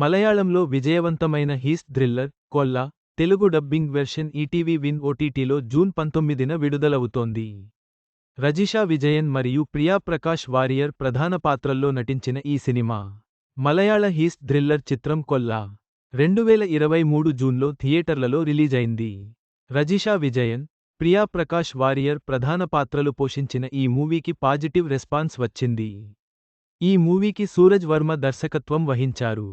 మలయాళంలో విజయవంతమైన heist thriller Kolla Telugu dubbing version ETV Win ఓటీటీలో జూన్ పంతొమ్మిదిన విడుదలవుతోంది. రజిషా విజయన్ మరియు ప్రియా ప్రకాష్ వారియర్ ప్రధాన పాత్రల్లో నటించిన ఈ సినిమా మలయాళ హీస్ట్ థ్రిల్లర్ చిత్రం కొల్లా రెండువేల ఇరవై మూడు జూన్లో థియేటర్లలో రిలీజైంది. రజిషా విజయన్ ప్రియా ప్రకాష్ వారియర్ ప్రధాన పాత్రలు పోషించిన ఈ మూవీకి పాజిటివ్ రెస్పాన్స్ వచ్చింది. ఈ మూవీకి సూరజ్ వర్మ దర్శకత్వం వహించారు.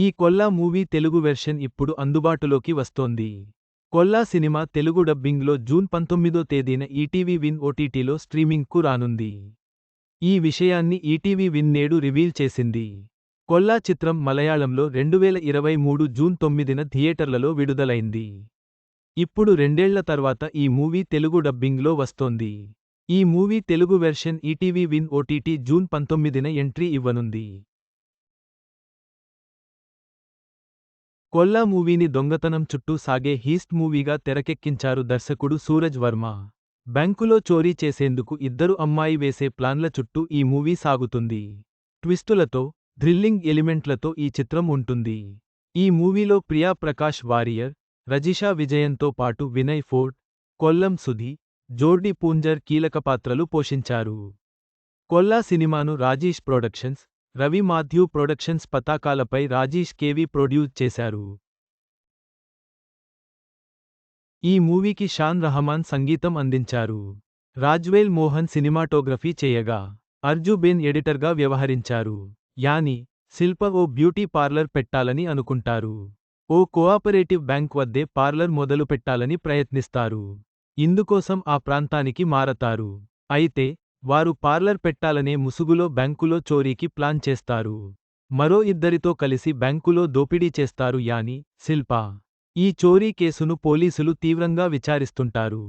ఈ కొల్లా మూవీ తెలుగు వెర్షన్ ఇప్పుడు అందుబాటులోకి వస్తోంది. కొల్లా సినిమా తెలుగు డబ్బింగ్లో జూన్ పంతొమ్మిదో తేదీన ఈటీవీ విన్ ఓటీటీలో స్ట్రీమింగ్కు రానుంది. ఈ విషయాన్ని ఈటీవీ విన్ నేడు రివీల్ చేసింది. కొల్లా చిత్రం మలయాళంలో రెండువేల ఇరవై మూడు జూన్ తొమ్మిదిన థియేటర్లలో విడుదలైంది. ఇప్పుడు రెండేళ్ళ తర్వాత ఈ మూవీ తెలుగు డబ్బింగ్లో వస్తోంది. ఈ movie Telugu version ETV Win OTT June పంతొమ్మిదిన ఎంట్రీ ఇవ్వనుంది. కొల్లా మూవీని దొంగతనం చుట్టూ సాగే హీస్ట్ మూవీగా తెరకెక్కించారు దర్శకుడు సూరజ్ వర్మ. బ్యాంకులో చోరీ చేసేందుకు ఇద్దరు అమ్మాయి వేసే ప్లాన్ల చుట్టూ ఈ మూవీ సాగుతుంది. ట్విస్టులతో థ్రిల్లింగ్ ఎలిమెంట్లతో ఈ చిత్రం ఉంటుంది. ఈ మూవీలో ప్రియా ప్రకాష్ వారియర్ రజిషా విజయంతో పాటు వినయ్ ఫోర్ట్ కొల్లం సుధి జోర్డి పూంజర్ కీలక పాత్రలు పోషించారు. కొల్లా సినిమాను రాజేష్ ప్రొడక్షన్స్ రవి మాథ్యూ ప్రొడక్షన్స్ పతాకాలపై రాజేష్ కేవి ప్రొడ్యూస్ చేశారు. ఈ మూవీకి షాన్ రహమాన్ సంగీతం అందించారు. రాజ్వేల్ మోహన్ సినిమాటోగ్రఫీ చేయగా అర్జుబేన్ ఎడిటర్గా వ్యవహరించారు. యాని శిల్ప ఓ బ్యూటీ పార్లర్ పెట్టాలని అనుకుంటారు. ఓ కోఆపరేటివ్ బ్యాంక్ వద్దే పార్లర్ మొదలు పెట్టాలని ప్రయత్నిస్తారు. ఇందుకోసం ఆ ప్రాంతానికి మారతారు. అయితే వారు పార్లర్ పెట్టాలనే ముసుగులో బ్యాంకులో చోరీకి ప్లాన్ చేస్తారు. మరో ఇద్దరితో కలిసి బ్యాంకులో దోపిడీ చేస్తారు యాని శిల్ప. ఈ చోరీ కేసును పోలీసులు తీవ్రంగా విచారిస్తుంటారు.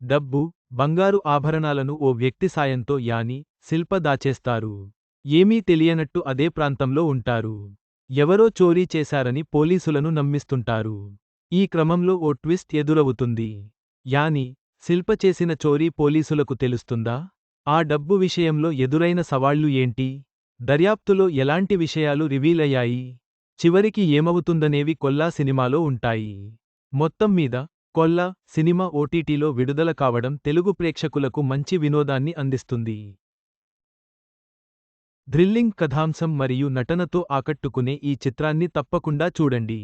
డబ్బు బంగారు ఆభరణాలను ఓ వ్యక్తి సాయంతో యాని శిల్ప దాచేస్తారు. ఏమీ తెలియనట్టు అదే ప్రాంతంలో ఉంటారు. ఎవరో చోరీ చేశారని పోలీసులను నమ్మిస్తుంటారు. ఈ క్రమంలో ఓ ట్విస్ట్ ఎదురవుతుంది. యాని శిల్ప చేసిన చోరీ పోలీసులకు తెలుస్తుందా? ఆ డబ్బు విషయంలో ఎదురైన సవాళ్ళు ఏంటి? దర్యాప్తులో ఎలాంటి విషయాలు రివీల్ అయ్యాయి? చివరికి ఏమవుతుందనేవి కొల్లా సినిమాలో ఉంటాయి. మొత్తం మీద కొల్లా సినిమా ఓటీటీలో విడుదల కావడం తెలుగు ప్రేక్షకులకు మంచి వినోదాన్ని అందిస్తుంది. థ్రిల్లింగ్ కథాంశం మరియు నటనతో ఆకట్టుకునే ఈ చిత్రాన్ని తప్పకుండా చూడండి.